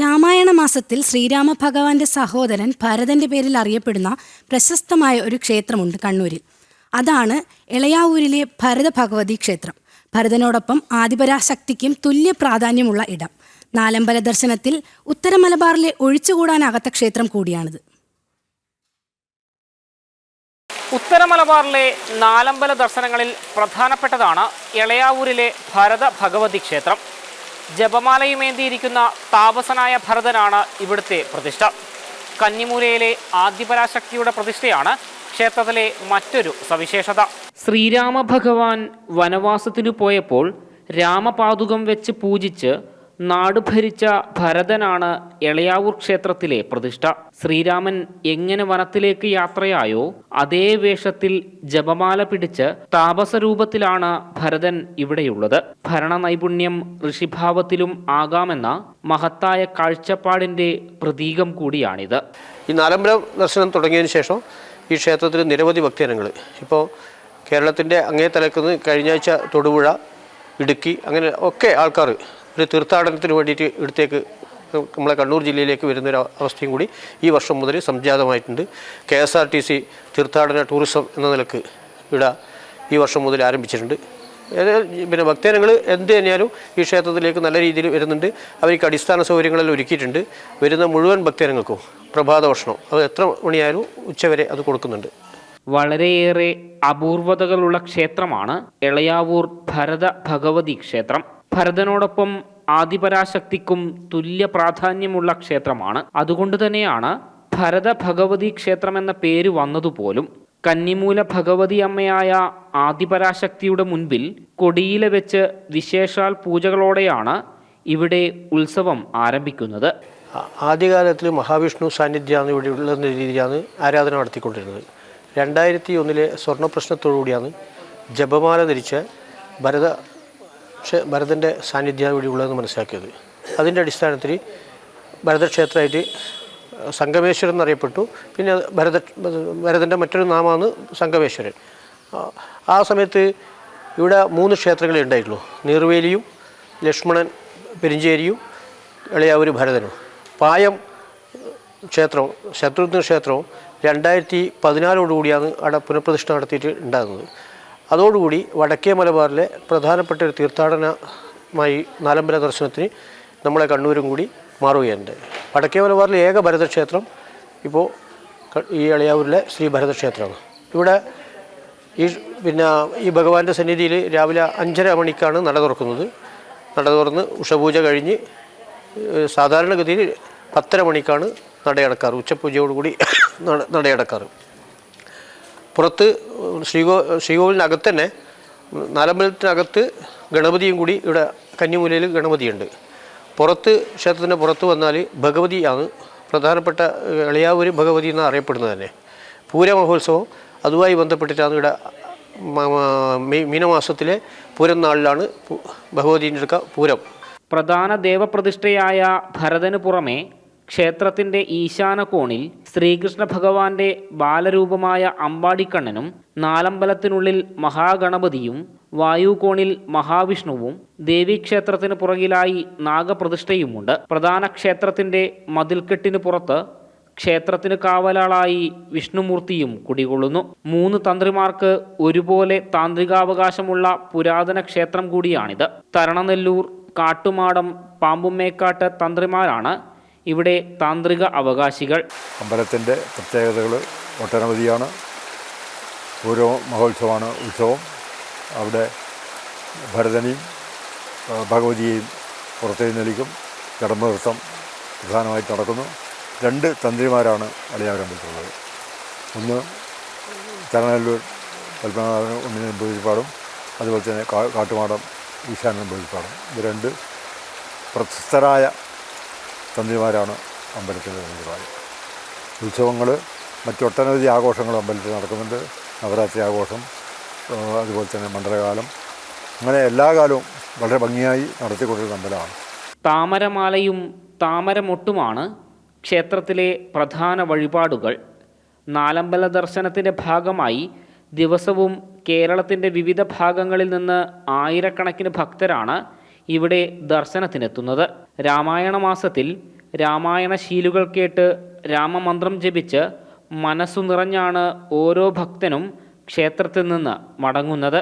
രാമായണ മാസത്തിൽ ശ്രീരാമ ഭഗവാന്റെ സഹോദരൻ ഭരതന്റെ പേരിൽ അറിയപ്പെടുന്ന പ്രശസ്തമായ ഒരു ക്ഷേത്രമുണ്ട് കണ്ണൂരിൽ. അതാണ് എളയാവൂരിലെ ഭരത ഭഗവതി ക്ഷേത്രം. ഭരതനോടൊപ്പം ആദിപരാശക്തിക്കും തുല്യ പ്രാധാന്യമുള്ള ഇടം. നാലമ്പല ദർശനത്തിൽ ഉത്തര മലബാറിലെ ഒഴിച്ചുകൂടാനാകാത്ത ക്ഷേത്രം കൂടിയാണിത്. ഉത്തര മലബാറിലെ നാലമ്പല ദർശനങ്ങളിൽ പ്രധാനപ്പെട്ടതാണ് എളയാവൂരിലെ ഭരത ഭഗവതി ക്ഷേത്രം. ജപമാലയുമേന്തിയിരിക്കുന്ന താപസനായ ഭരതനാണ് ഇവിടുത്തെ പ്രതിഷ്ഠ. കന്നിമൂലയിലെ ആദിപരാശക്തിയുടെ പ്രതിഷ്ഠയാണ് ക്ഷേത്രത്തിലെ മറ്റൊരു സവിശേഷത. ശ്രീരാമ ഭഗവാൻ വനവാസത്തിനു പോയപ്പോൾ രാമപാതുകം വെച്ച് പൂജിച്ച് നാട് ഭരിച്ച ഭരതനാണ് എളയാവൂർ ക്ഷേത്രത്തിലെ പ്രതിഷ്ഠ. ശ്രീരാമൻ എങ്ങനെ വനത്തിലേക്ക് യാത്രയായോ അതേ വേഷത്തിൽ ജപമാല പിടിച്ച് താപസരൂപത്തിലാണ് ഭരതൻ ഇവിടെയുള്ളത്. ഭരണ നൈപുണ്യം ഋഷിഭാവത്തിലും ആകാമെന്ന മഹത്തായ കാഴ്ചപ്പാടിന്റെ പ്രതീകം കൂടിയാണിത്. ഈ നാലമ്പലം ദർശനം തുടങ്ങിയതിന് ശേഷം ഈ ക്ഷേത്രത്തിൽ നിരവധി ഭക്തജനങ്ങൾ ഇപ്പോൾ കേരളത്തിന്റെ അങ്ങേ തലക്കുന്ന് കഴിഞ്ഞ ആഴ്ച തൊടുപുഴ ഇടുക്കി അങ്ങനെ ഒക്കെ ആൾക്കാർ ഒരു തീർത്ഥാടനത്തിന് വേണ്ടിയിട്ട് ഇവിടത്തേക്ക് നമ്മളെ കണ്ണൂർ ജില്ലയിലേക്ക് വരുന്നൊരു അവസ്ഥയും കൂടി ഈ വർഷം മുതൽ സംജാതമായിട്ടുണ്ട്. K S R T C തീർത്ഥാടന ടൂറിസം എന്ന നിലയ്ക്ക് ഇവിടെ ഈ വർഷം മുതൽ ആരംഭിച്ചിട്ടുണ്ട്. പിന്നെ ഭക്തജനങ്ങൾ എന്ത് തന്നെയാലും ഈ ക്ഷേത്രത്തിലേക്ക് നല്ല രീതിയിൽ വരുന്നുണ്ട്. അവർക്ക് അടിസ്ഥാന സൗകര്യങ്ങളെല്ലാം ഒരുക്കിയിട്ടുണ്ട്. വരുന്ന മുഴുവൻ ഭക്തജനങ്ങൾക്കും പ്രഭാത ഭക്ഷണം. അത് എത്ര മണിയായാലും ഉച്ചവരെ അത് കൊടുക്കുന്നുണ്ട്. വളരെയേറെ അപൂർവതകളുള്ള ക്ഷേത്രമാണ് എളയാവൂർ ഭരത ഭഗവതി ക്ഷേത്രം. ഭരതനോടൊപ്പം ആദിപരാശക്തിക്കും തുല്യ പ്രാധാന്യമുള്ള ക്ഷേത്രമാണ്. അതുകൊണ്ട് തന്നെയാണ് ഭരത ഭഗവതി ക്ഷേത്രം എന്ന പേര് വന്നതുപോലും. കന്നിമൂല ഭഗവതി അമ്മയായ ആദിപരാശക്തിയുടെ മുൻപിൽ കൊടിയില വെച്ച് വിശേഷാൽ പൂജകളോടെയാണ് ഇവിടെ ഉത്സവം ആരംഭിക്കുന്നത്. ആദ്യകാലത്തിൽ മഹാവിഷ്ണു സാന്നിധ്യമാണ് ഇവിടെ ഉള്ള രീതിയിലാണ് ആരാധന നടത്തിക്കൊണ്ടിരുന്നത്. രണ്ടായിരത്തി ഒന്നിലെ സ്വർണ പ്രശ്നത്തോടുകൂടിയാണ് ജപമാല ധരിച്ച ഭരത ക്ഷേ- ഭരതന്റെ സാന്നിധ്യമാണ് ഇവിടെ ഉള്ളതെന്ന് മനസ്സിലാക്കിയത്. അതിന്റെ അടിസ്ഥാനത്തിൽ ഭരതക്ഷേത്രമായിട്ട് സംഗമേശ്വരൻ എന്നറിയപ്പെട്ടു. പിന്നെ ഭരത ഭരതന്റെ മറ്റൊരു നാമമാണ് സംഗമേശ്വരൻ. ആ സമയത്ത് ഇവിടെ മൂന്ന് ക്ഷേത്രങ്ങളെ ഉണ്ടായിട്ടുള്ളൂ. നീർവേലിയും ലക്ഷ്മണൻ പെരിഞ്ചേരിയും ഇളയാവൂർ ഭരതനും. പായം ക്ഷേത്രവും ശത്രുഘ്ന ക്ഷേത്രവും രണ്ടായിരത്തി പതിനാലോടുകൂടിയാണ് അവിടെ പുനഃപ്രതിഷ്ഠ നടത്തിയിട്ട് ഉണ്ടാകുന്നത്. അതോടുകൂടി വടക്കേ മലബാറിലെ പ്രധാനപ്പെട്ട ഒരു തീർത്ഥാടനമായി നാലമ്പല ദർശനത്തിന് നമ്മളെ കണ്ണൂരും കൂടി മാറുകയുണ്ട്. വടക്കേ മലബാറിലെ ഏക ഭരതക്ഷേത്രം ഇപ്പോൾ ഈ എളിയാവൂരിലെ ശ്രീ ഭരതക്ഷേത്രമാണ്. ഇവിടെ ഈ പിന്നെ ഈ ഭഗവാന്റെ സന്നിധിയിൽ രാവിലെ അഞ്ചര മണിക്കാണ് നട തുറക്കുന്നത്. നട തുറന്ന് ഉഷപൂജ കഴിഞ്ഞ് സാധാരണഗതിയിൽ പത്തര മണിക്കാണ് നടയടക്കാറ്. ഉച്ചപൂജയോടുകൂടി നട നടയടക്കാറ്. പുറത്ത് ശ്രീകോ ശ്രീകോവിലിനകത്ത് തന്നെ നാലമ്പലത്തിനകത്ത് ഗണപതിയും കൂടി ഇവിടെ കന്നിമൂലയിൽ ഗണപതിയുണ്ട്. പുറത്ത് ക്ഷേത്രത്തിന്റെ പുറത്ത് വന്നാൽ ഭഗവതിയാണ് പ്രധാനപ്പെട്ട ഏഹ്, എളയാവൂര് ഭഗവതി എന്ന് അറിയപ്പെടുന്നത് തന്നെ. പൂരമഹോത്സവം അതുമായി ബന്ധപ്പെട്ടിട്ടാണ് ഇവിടെ മീനമാസത്തിലെ പൂരം നാളിലാണ് ഭഗവതിന്റെ പൂരം. പ്രധാന ദേവപ്രതിഷ്ഠയായ ഭരതന് പുറമെ ക്ഷേത്രത്തിന്റെ ഈശാന കോണിൽ ശ്രീകൃഷ്ണ ഭഗവാന്റെ ബാലരൂപമായ അമ്പാടിക്കണ്ണനും നാലമ്പലത്തിനുള്ളിൽ മഹാഗണപതിയും വായുകോണിൽ മഹാവിഷ്ണുവും ദേവീക്ഷേത്രത്തിന് പുറകിലായി നാഗപ്രതിഷ്ഠയുമുണ്ട്. പ്രധാന ക്ഷേത്രത്തിന്റെ മതിൽക്കെട്ടിന് പുറത്ത് ക്ഷേത്രത്തിന് കാവലാളായി വിഷ്ണുമൂർത്തിയും കുടികൊള്ളുന്നു. മൂന്ന് തന്ത്രിമാർക്ക് ഒരുപോലെ താന്ത്രികാവകാശമുള്ള പുരാതന ക്ഷേത്രം കൂടിയാണിത്. തരണനെല്ലൂർ കാട്ടുമാടം പാമ്പുമേക്കാട്ട് തന്ത്രിമാരാണ് ഇവിടെ താന്ത്രിക അവകാശികൾ. അമ്പലത്തിന്റെ പ്രത്യേകതകൾ ഒട്ടനവധിയാണ്. ഓരോ മഹോത്സവമാണ് ഉത്സവം. അവിടെ ഭരതനെയും ഭഗവതിയെയും പുറത്തെഴുന്നള്ളിക്കും കടമ്പനൃത്തം പ്രധാനമായിട്ട് നടക്കുന്നു. രണ്ട് തന്ത്രിമാരാണ് അളിയാവരമ്പലത്തിലുള്ളത് ഒന്ന് തരണല്ലൂർ പത്മനാഭന് ഉണ്ണിനും ബോധിപ്പാടും അതുപോലെ തന്നെ കാട്ടുമാടം ഈശാനും ബോധിപ്പാടും ഇത് രണ്ട് പ്രശസ്തരായ തന്ത്രിമാരാണ് അമ്പലത്തിലെ തന്ത്രിമാർ ഉത്സവങ്ങൾ മറ്റൊട്ടനവധി ആഘോഷങ്ങൾ അമ്പലത്തിൽ നടക്കുന്നുണ്ട്. നവരാത്രി ആഘോഷം അതുപോലെ തന്നെ മണ്ഡലകാലം. അങ്ങനെ എല്ലാ കാലവും വളരെ ഭംഗിയായി നടത്തിക്കൊണ്ടിരുന്ന അമ്പലമാണ്. താമരമാലയും താമരമൊട്ടുമാണ് ക്ഷേത്രത്തിലെ പ്രധാന വഴിപാടുകൾ. നാലമ്പല ദർശനത്തിന്റെ ഭാഗമായി ദിവസവും കേരളത്തിന്റെ വിവിധ ഭാഗങ്ങളിൽ നിന്ന് ആയിരക്കണക്കിന് ഭക്തരാണ് ഇവിടെ ദർശനത്തിനെത്തുന്നത്. രാമായണ മാസത്തിൽ രാമായണ ശീലുകൾ കേട്ട് രാമമന്ത്രം ജപിച്ച് മനസ്സു നിറഞ്ഞാണ് ഓരോ ഭക്തനും ക്ഷേത്രത്തിൽ നിന്ന് മടങ്ങുന്നത്.